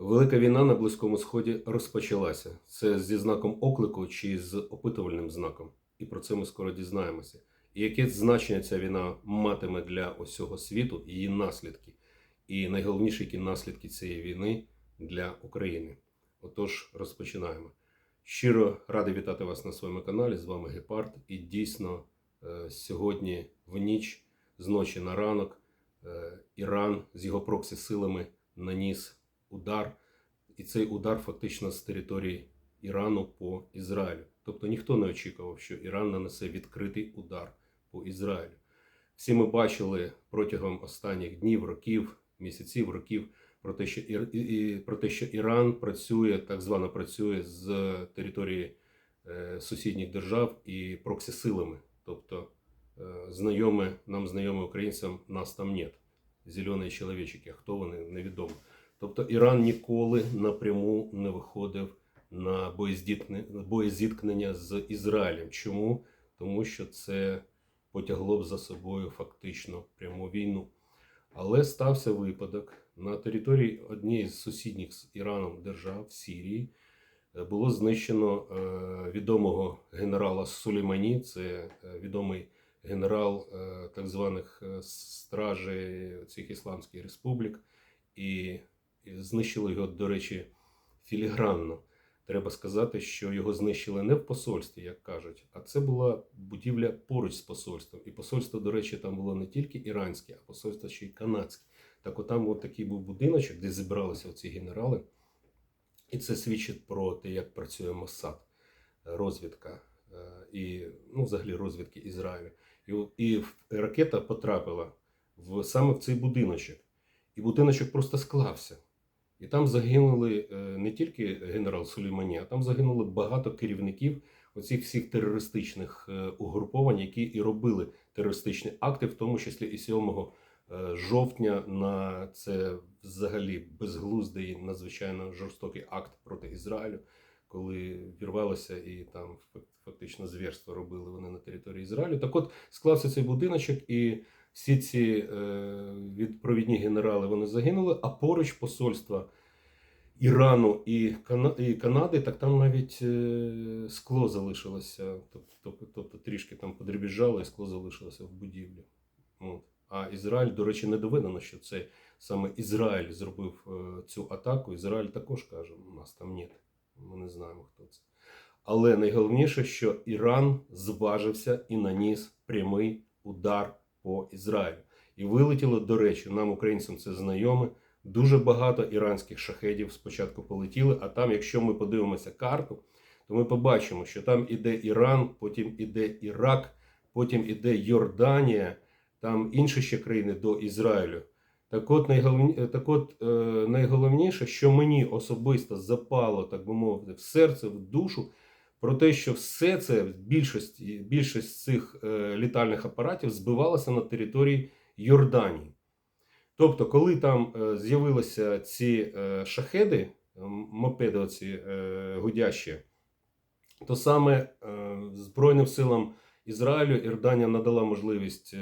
Велика війна на Близькому Сході розпочалася. Це зі знаком оклику чи з опитувальним знаком. І про це ми скоро дізнаємося. І яке значення ця війна матиме для усього світу, її наслідки. І найголовніші які наслідки цієї війни для України. Отож, розпочинаємо. Щиро радий вітати вас на своєму каналі. З вами Гепард. І дійсно е, сьогодні в ніч, з ночі на ранок, е, Іран з його проксі силами наніс удар, і цей удар фактично з території Ірану по Ізраїлю. Тобто ніхто не очікував, що Іран нанесе відкритий удар по Ізраїлю. Всі ми бачили протягом останніх днів, років, місяців, років про те, що про те, що Іран працює, так звано працює з території е, сусідніх держав і проксі-силами. Тобто е, знайоме, нам знайоме українцям, нас там нет. Зелені чоловічики, хто вони, невідомо. Тобто Іран ніколи напряму не виходив на боєзіткнення з Ізраїлем. Чому? Тому що це потягло б за собою фактично пряму війну. Але стався випадок на території однієї з сусідніх з Іраном держав в Сирії. е, Було знищено е, відомого генерала Сулеймані, це е, відомий генерал так званих стражей цих ісламських республік, і знищили його, до речі, філігранно. Треба сказати, що його знищили не в посольстві, як кажуть, а це була будівля поруч з посольством. І посольство, до речі, там було не тільки іранське, а посольство ще й канадське. Так от там от такий був будиночок, де зібралися ці генерали. І це свідчить про те, як працює Моссад, розвідка е, і ну, взагалі розвідки Ізраїлю. І, і ракета потрапила в саме в цей будиночок. І будиночок просто склався. І там загинули е, не тільки генерал Сулеймані, а там загинули багато керівників оцих всіх терористичних е, угруповань, які і робили терористичні акти, в тому числі і 7 е, жовтня на це взагалі безглуздий, надзвичайно жорстокий акт проти Ізраїлю, коли вірвалося і там фак- фактично звірство робили вони на території Ізраїлю. Так от склався цей будиночок і всі ці е, відповідні генерали вони загинули, а поруч посольства Ірану і, Кана- і Канади, так там навіть е, скло залишилося, тобто, тобто, трішки там подрібіжало і скло залишилося в будівлі. От. А Ізраїль, до речі, не доведено, що це саме Ізраїль зробив е, цю атаку. Ізраїль також каже, у нас там нет. Ми не знаємо, хто це. Але найголовніше, що Іран зважився і наніс прямий удар по Ізраїлю. І вилетіло, до речі, нам, українцям, це знайоме. Дуже багато іранських шахедів спочатку полетіли, а там, якщо ми подивимося карту, то ми побачимо, що там іде Іран, потім іде Ірак, потім іде Йорданія, там інші ще країни до Ізраїлю. Так от, найголовні... так от е, найголовніше, що мені особисто запало, так би мовити, в серце, в душу, про те, що все це, більшість, більшість цих е, літальних апаратів збивалося на території Йорданії. Тобто, коли там е, з'явилися ці е, шахеди, мопеди оці гудящі, то саме Збройним силам Ізраїлю Ірданія надала можливість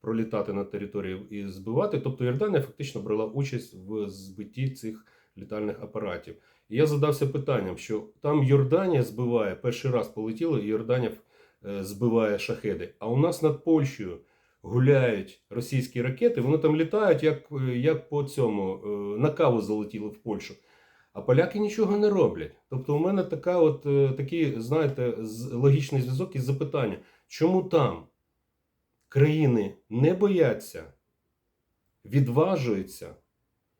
пролітати на територію і збивати. Тобто Ірданія фактично брала участь в збитті цих літальних апаратів. Я задався питанням, що там Йорданія збиває, перший раз полетіли, і Йорданія е, збиває шахеди. А у нас над Польщею гуляють російські ракети, вони там літають, як, е, як по цьому, е, на каву залетіли в Польщу. А поляки нічого не роблять. Тобто, у мене така от, такий, знаєте, логічний зв'язок із запитання, чому там країни не бояться, відважуються,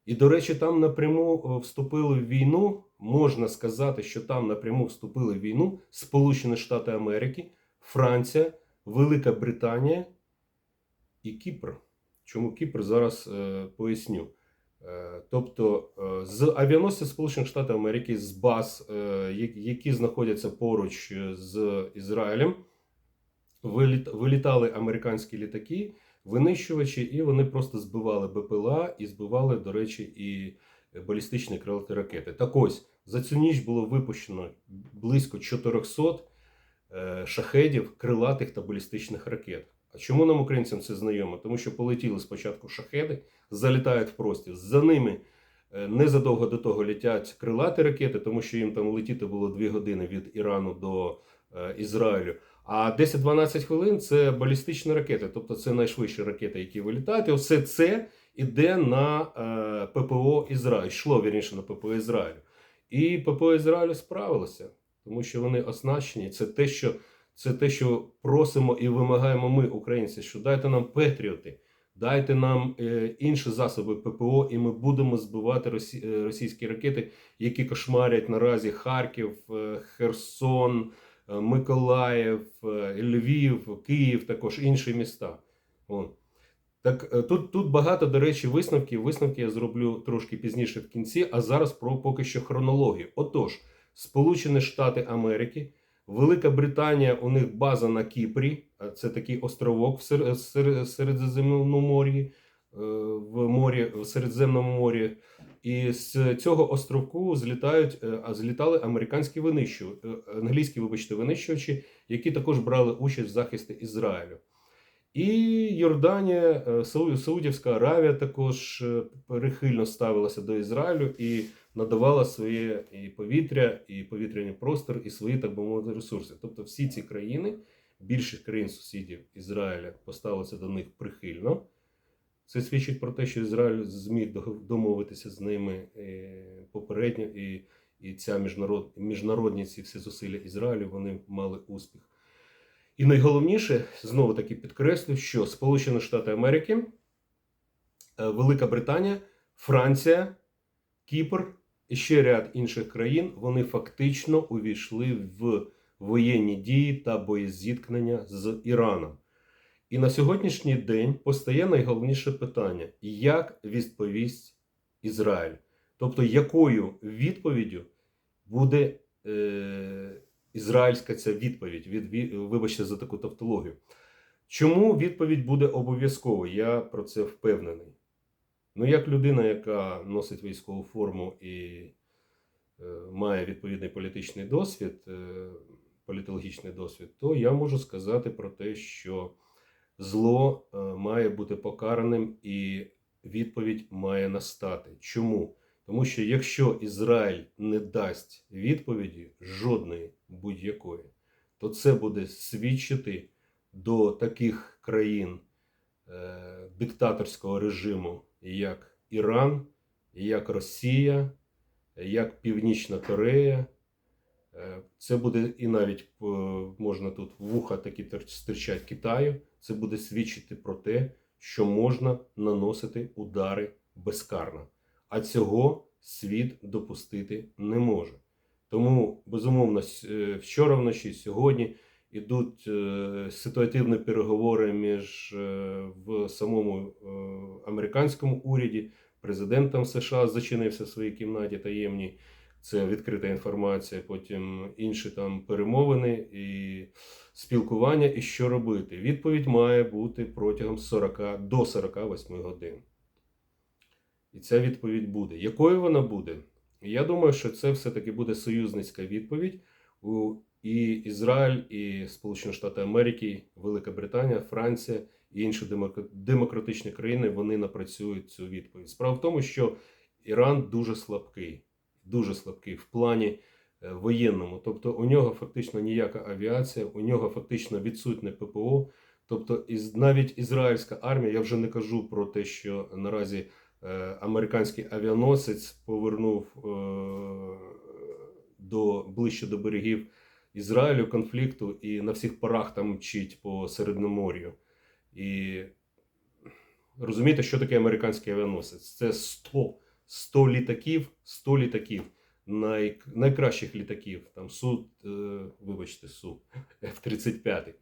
і, до речі, там напряму е, вступили в війну. Можна сказати, що там напряму вступили в війну Сполучені Штати Америки, Франція, Велика Британія і Кіпр. Чому Кіпр зараз е, поясню. Е, тобто е, з авіаносців Сполучених Штатів Америки, з баз, е, які знаходяться поруч з Ізраїлем, виліт- вилітали американські літаки, винищувачі, і вони просто збивали БПЛА і збивали, до речі, і балістичні крилаті ракети. Так ось за цю ніч було випущено близько 400 е, шахедів, крилатих та балістичних ракет. А чому нам, українцям, це знайомо? Тому що полетіли спочатку шахеди, залітають в простір, за ними Е, Незадовго до того летять крилаті ракети, тому що їм там летіти було 2 години від Ірану до е, Ізраїлю. А 10-12 хвилин це балістичні ракети, тобто це найшвидші ракети, які вилітають. І все це іде на е, ППО Ізраїлю, йшло вірніше на ППО Ізраїлю. І ППО Ізраїлю справилося, тому що вони оснащені. Це те, що, це те, що просимо і вимагаємо ми, українці, що дайте нам патріоти, дайте нам е, інші засоби ППО, і ми будемо збивати е, російські ракети, які кошмарять наразі Харків, Херсон, Миколаїв, е, Львів, Київ, також інші міста. О. Так е, тут, тут багато, до речі, висновків. Висновки я зроблю трошки пізніше в кінці, а зараз про поки що хронологію. Отож, Сполучені Штати Америки, Велика Британія, у них база на Кіпрі, це такий островок в Сер- Сер- Середземному морі, е, в морі, в Середземному морі. І з цього островку злітають, е, а злітали американські винищувачі, англійські, вибачте, винищувачі, які також брали участь в захисті Ізраїлю. І Йорданія, е, Сау- Саудівська Аравія також е, прихильно ставилася до Ізраїлю і надавала своє і повітря, і повітряний простор, і свої, так би мовити, ресурси. Тобто всі ці країни, більшість країн-сусідів Ізраїля поставилися до них прихильно. Це свідчить про те, що Ізраїль зміг домовитися з ними е, попередньо, і, і ця міжнарод, міжнародні ці всі зусилля Ізраїлю вони мали успіх. І найголовніше, знову таки підкреслю, що Сполучені Штати Америки, е, Велика Британія, Франція, Кіпр і ще ряд інших країн вони фактично увійшли в воєнні дії та боєзіткнення з Іраном. І на сьогоднішній день постає найголовніше питання: як відповість Ізраїль? Тобто, якою відповіддю буде е, ізраїльська ця відповідь? Від, вибачте за таку тавтологію. Чому відповідь буде обов'язковою? Я про це впевнений. Ну, як людина, яка носить військову форму і е, має відповідний політичний досвід, е, політологічний досвід, то я можу сказати про те, що зло е, має бути покараним і відповідь має настати. Чому? Тому що якщо Ізраїль не дасть відповіді жодної будь-якої, то це буде свідчити до таких країн е, диктаторського режиму, як Іран, як Росія, як Північна Корея. Е, Це буде і навіть можна тут вуха такі стирчать Китаю. Це буде свідчити про те, що можна наносити удари безкарно. А цього світ допустити не може. Тому, безумовно, е, вчора вночі, сьогодні ідуть е, ситуативні переговори між е, в самому американському уряді. Президентом США зачинився в своїй кімнаті таємній. Це відкрита інформація, потім інші там перемовини і спілкування, і що робити. Відповідь має бути протягом 40 до 48 годин. І ця відповідь буде. Якою вона буде? Я думаю, що це все-таки буде союзницька відповідь. У і Ізраїль, і Сполучені Штати Америки, Велика Британія, Франція і інші демократичні країни вони напрацюють цю відповідь. Справа в тому, що Іран дуже слабкий, дуже слабкий в плані е, воєнному. Тобто у нього фактично ніяка авіація, у нього фактично відсутнє ППО. Тобто, навіть ізраїльська армія, я вже не кажу про те, що наразі е, американський авіаносець повернув е, до ближче до берегів Ізраїлю конфлікту і на всіх парах там мчить по Середномор'ю. І розумієте, що таке американський авіаносець? Це 100, 100 літаків, 100 літаків, най, найкращих літаків. Там Су, е, вибачте, Су, F-35.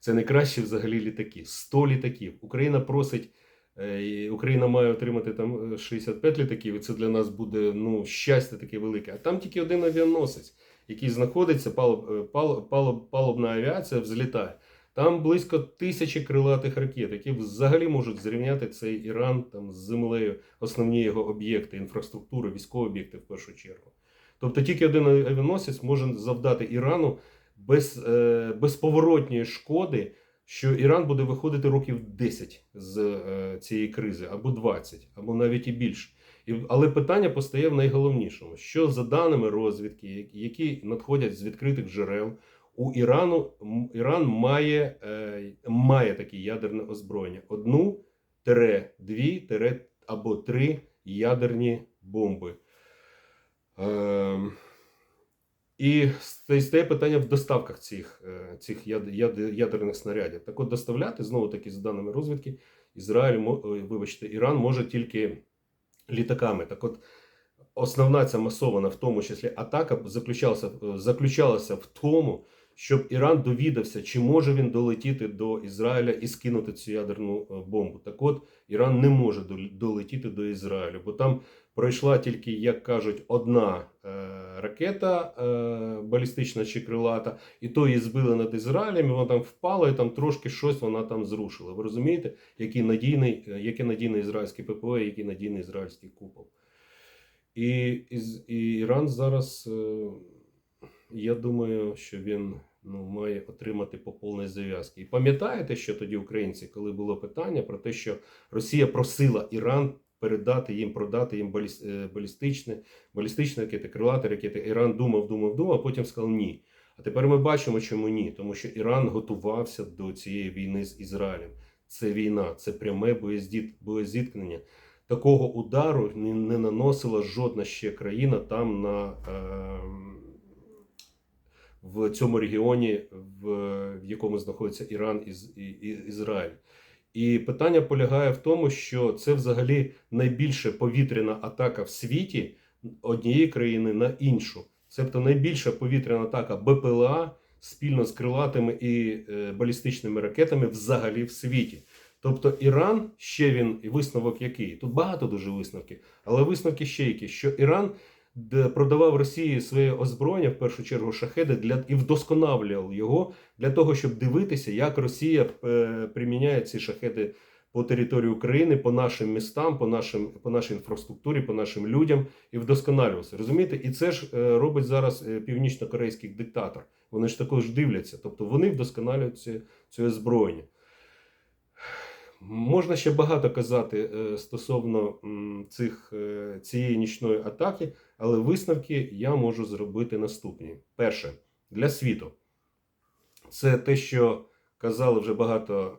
Це найкращі взагалі літаки. 100 літаків. Україна просить. е, Україна має отримати там е, 65 літаків, і це для нас буде ну, щастя таке велике. А там тільки один авіаносець, який знаходиться, палуб, е, палуб, палуб, палубна авіація взлітає. Там близько тисячі крилатих ракет, які взагалі можуть зрівняти цей Іран там з землею, основні його об'єкти, інфраструктури, військові об'єкти в першу чергу. Тобто тільки один авіаносець може завдати Ірану без, е, безповоротньої шкоди, що Іран буде виходити років 10 з е, цієї кризи, або 20, або навіть і більше. І, але питання постає в найголовнішому: що за даними розвідки, які- надходять з відкритих джерел, у Ірану Іран має, е, має таке ядерне озброєння: одну, тире, дві, тире або три ядерні бомби. Ем, і стає питання в доставках цих, е, цих яд- яд- ядерних снарядів. Так от доставляти, знову таки, за даними розвідки, Ізраїль, мо- вибачте, Іран може тільки літаками. Так от, основна ця масована, в тому числі атака, заключалася, е, заключалася в тому, щоб Іран довідався, чи може він долетіти до Ізраїля і скинути цю ядерну е, бомбу. Так от, Іран не може долетіти до Ізраїлю, бо там пройшла тільки, як кажуть, одна е, ракета е, балістична чи крилата, і то її збили над Ізраїлем, і вона там впала, і там трошки щось вона там зрушила. Ви розумієте, який надійний, е, яке надійне ізраїльське ППО, який надійний ізраїльський купол. І, із- і Іран зараз, е, я думаю, що він ну, має отримати по повній зав'язки. І пам'ятаєте, що тоді українці, коли було питання про те, що Росія просила Іран передати їм, продати їм е, балістичне, балістичні ракети, крилаті ракети. Іран думав, думав, думав, а потім сказав ні. А тепер ми бачимо, чому ні. Тому що Іран готувався до цієї війни з Ізраїлем. Це війна, це пряме боєзіткнення. Такого удару не, не наносила жодна ще країна там на, е, в цьому регіоні, в, в якому знаходиться Іран і, і, і Ізраїль. І питання полягає в тому, що це взагалі найбільша повітряна атака в світі однієї країни на іншу. Тобто найбільша повітряна атака БПЛА спільно з крилатими і е, балістичними ракетами взагалі в світі. Тобто Іран ще він і висновок який? Тут багато дуже висновків, але висновки ще які, що Іран продавав Росії своє озброєння, в першу чергу шахеди, для і вдосконалював його для того, щоб дивитися, як Росія е, приміняє ці шахеди по території України, по нашим містам, по нашим по нашій інфраструктурі, по нашим людям і вдосконалювався. Розумієте? І це ж е, робить зараз е, північно-корейський диктатор. Вони ж також дивляться, тобто вони вдосконалюють це, це озброєння. Можна ще багато казати е, стосовно цих, е, цієї нічної атаки, але висновки я можу зробити наступні. Перше, для світу. Це те, що казали вже багато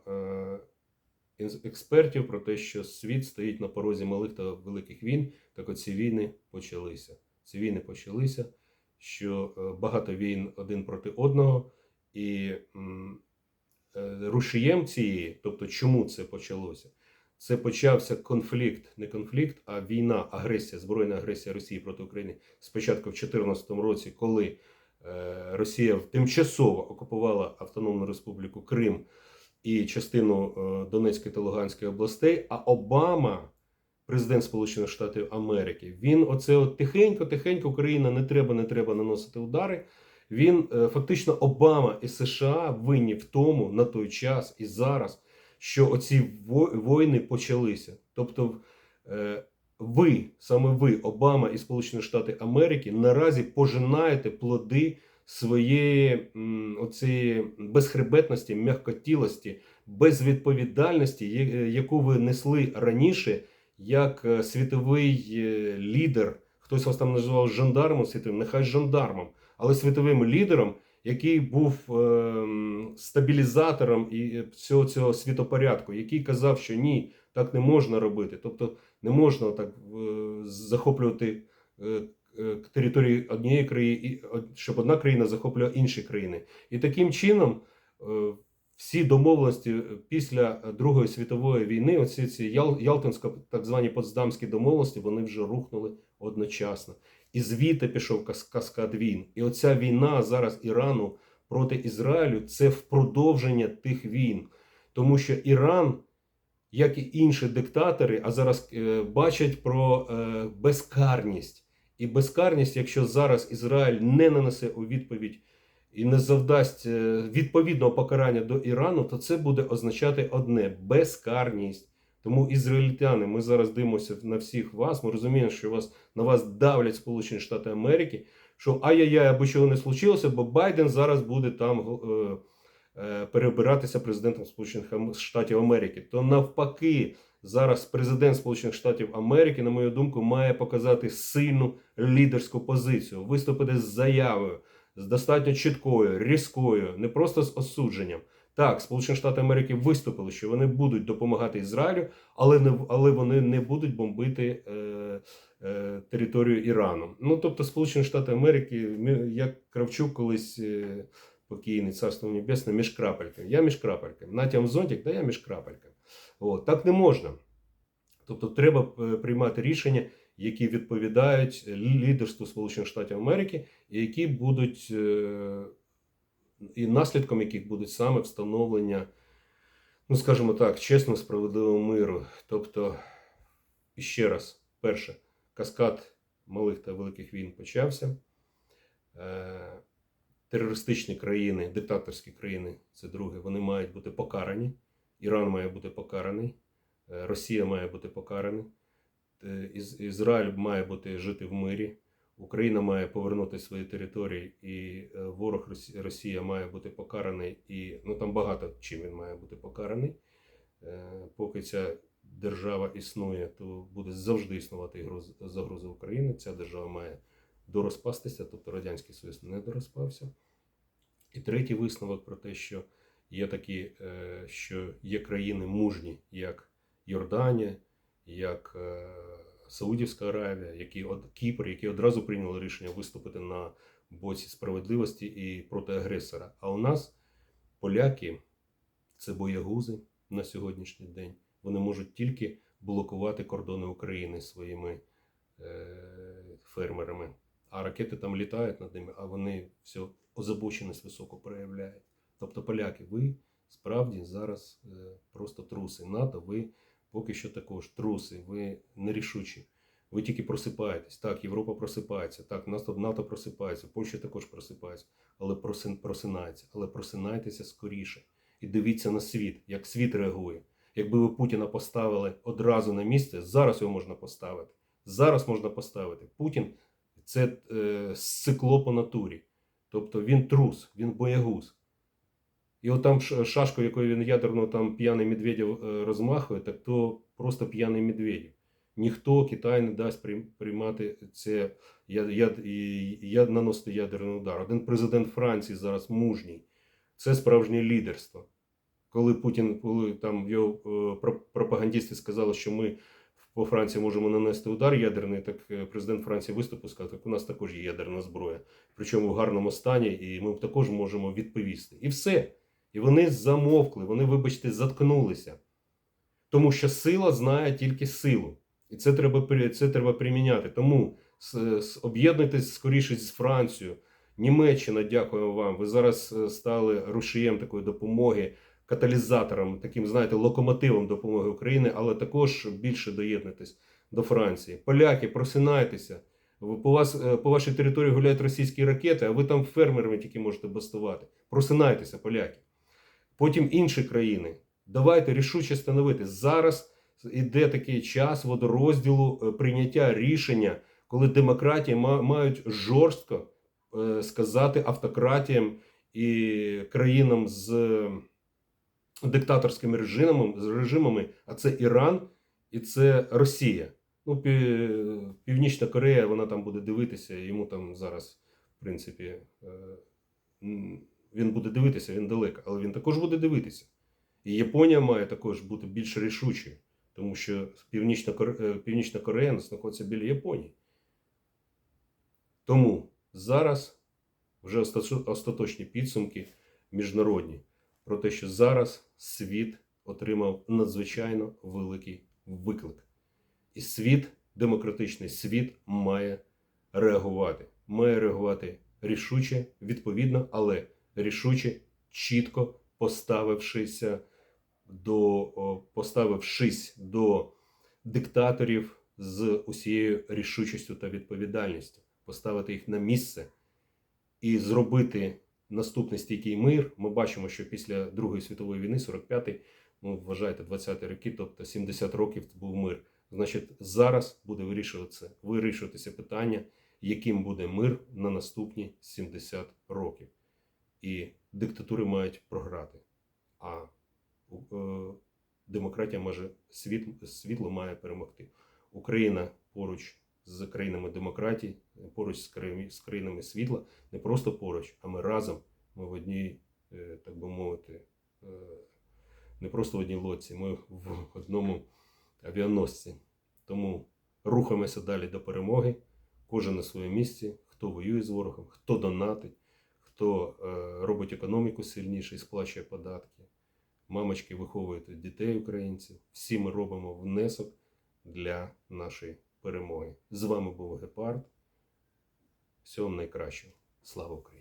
е, експертів про те, що світ стоїть на порозі малих та великих війн. Так от ці війни почалися. Ці війни почалися, що багато війн один проти одного, і рушієм цієї, тобто чому це почалося? Це почався конфлікт, не конфлікт, а війна, агресія, збройна агресія Росії проти України спочатку в 2014 році, коли е, Росія тимчасово окупувала Автономну Республіку Крим і частину е, Донецької та Луганської областей. А Обама, президент Сполучених Штатів Америки, він оце от тихенько, тихенько, Україна не треба, не треба наносити удари. Він е, фактично Обама і США винні в тому на той час і зараз, що оці війни почалися. Тобто, е, ви, саме ви, Обама і Сполучені Штати Америки, наразі пожинаєте плоди своєї оцієї безхребетності, м'якотілості, безвідповідальності, яку ви несли раніше як е, світовий е, лідер. Хтось вас там називав жандармом світовим, нехай жандармом, але світовим лідером, який був ем, стабілізатором і е, всього цього світопорядку, який казав, що ні, так не можна робити. Тобто не можна так е, захоплювати е, е, території однієї країни, щоб одна країна захоплювала інші країни. І таким чином е, всі домовленості е, після Другої світової війни, оці ці Ял, Ялтинсько, так звані Потсдамські домовленості, вони вже рухнули одночасно. І звідти пішов кас- каскад війн. І оця війна зараз Ірану проти Ізраїлю це в продовження тих війн. Тому що Іран, як і інші диктатори, а зараз е, бачать про е, безкарність. І безкарність, якщо зараз Ізраїль не нанесе у відповідь і не завдасть е, відповідного покарання до Ірану, то це буде означати одне безкарність. Тому ізраїльтяни, ми зараз дивимося на всіх вас. Ми розуміємо, що вас на вас давлять Сполучені Штати Америки. Що ай-яй-яй, аби чого не случилося, бо Байден зараз буде там е, е, перебиратися президентом Сполучених Штатів Америки. То навпаки, зараз президент Сполучених Штатів Америки, на мою думку, має показати сильну лідерську позицію, виступити з заявою, з достатньо чіткою, різкою, не просто з осудженням. Так, Сполучені Штати Америки виступили, що вони будуть допомагати Ізраїлю, але не але вони не будуть бомбити е, е, територію Ірану. Ну тобто, Сполучені Штати Америки, як Кравчук колись е, покійний царство небесне, між крапельками. Я між крапельками. Натям зонтик, да я між крапельками. От, так не можна. Тобто, треба е, приймати рішення, які відповідають лідерству Сполучених Штатів Америки, і які будуть е, і наслідком яких будуть саме встановлення, ну скажімо так, чесно, справедливого миру. Тобто, ще раз, перше, каскад малих та великих війн почався. Е, Терористичні країни, диктаторські країни, це друге, вони мають бути покарані. Іран має бути покараний, е, Росія має бути покараний, е, Ізраїль має бути жити в мирі. Україна має повернути свої території, і е, ворог Росія має бути покараний. І ну там багато чим він має бути покараний. Е, Поки ця держава існує, то буде завжди існувати загроза України. Ця держава має дорозпастися, тобто Радянський Союз не дорозпався. І третій висновок про те, що є такі, е, що є країни мужні, як Йорданія, як Саудівська Аравія, які Кіпр, які одразу прийняли рішення виступити на боці справедливості і проти агресора. А у нас поляки це боягузи на сьогоднішній день. Вони можуть тільки блокувати кордони України своїми е, фермерами. А ракети там літають над ними, а вони все озабоченість високо проявляють. Тобто, поляки, ви справді зараз е, просто труси. НАТО, ви поки що також труси, ви нерішучі. Ви тільки просипаєтесь. Так, Європа просипається, так, НАТО, просипається, Польща також просипається, але просин, просинається. Але просинайтеся скоріше. І дивіться на світ, як світ реагує. Якби ви Путіна поставили одразу на місце, зараз його можна поставити. Зараз можна поставити. Путін це е, сцикло по натурі. Тобто він трус, він боягуз. І от там шашку, якою він ядерно там п'яний Медведєв е, розмахує, так то просто п'яний Медведєв. Ніхто Китай не дасть приймати це я, я, і- я наносити ядерний удар. Один президент Франції зараз мужній. Це справжнє лідерство. Коли Путін, коли там його е, про- пропагандисти сказали, що ми по Франції можемо нанести удар ядерний, так е, президент Франції виступив і сказав, так у нас також є ядерна зброя, причому в гарному стані, і ми також можемо відповісти. І все. І вони замовкли, вони, вибачте, заткнулися. Тому що сила знає тільки силу. І це треба, це треба приміняти. Тому об'єднуйтесь скоріше з Францією. Німеччина, дякуємо вам. Ви зараз е, стали рушієм такої допомоги, каталізатором, таким, знаєте, локомотивом допомоги України, але також більше доєднуйтесь до Франції. Поляки, просинайтеся. По, вас, е, по вашій території гуляють російські ракети, а ви там фермерами тільки можете бастувати. Просинайтеся, поляки. Потім інші країни. Давайте рішуче становити. Зараз іде такий час водорозділу е, прийняття рішення, коли демократії мають жорстко е, сказати автократіям і країнам з е, диктаторськими режимами, а це Іран і це Росія. Ну, Північна Корея, вона там буде дивитися, йому там зараз, в принципі, він буде дивитися, він далеко, але він також буде дивитися. І Японія має також бути більш рішучою, тому що Північна, е, Північна Корея знаходиться біля Японії. Тому зараз вже остаточні підсумки міжнародні про те, що зараз світ отримав надзвичайно великий виклик. І світ, демократичний світ, має реагувати. Має реагувати рішуче, відповідно, але рішуче, чітко поставившися до, поставившись до диктаторів з усією рішучістю та відповідальністю, поставити їх на місце і зробити наступний стійкий мир. Ми бачимо, що після Другої світової війни, 45-й, ну вважайте, 20-ті роки, тобто 70 років був мир. Значить, зараз буде вирішуватися, вирішуватися питання, яким буде мир на наступні 70 років. І диктатури мають програти. А е, демократія може світ, світло має перемогти. Україна поруч з країнами демократії, поруч з країнами, з країнами світла, не просто поруч, а ми разом. Ми в одній, е, так би мовити, е, не просто в одній лодці, ми в одному авіаносці. Тому рухаємося далі до перемоги. Кожен на своєму місці, хто воює з ворогом, хто донатить, хто е, робить економіку сильніше і сплачує податки. Мамочки виховують дітей українців. Всі ми робимо внесок для нашої перемоги. З вами був Гепард. Всього найкращого. Слава Україні!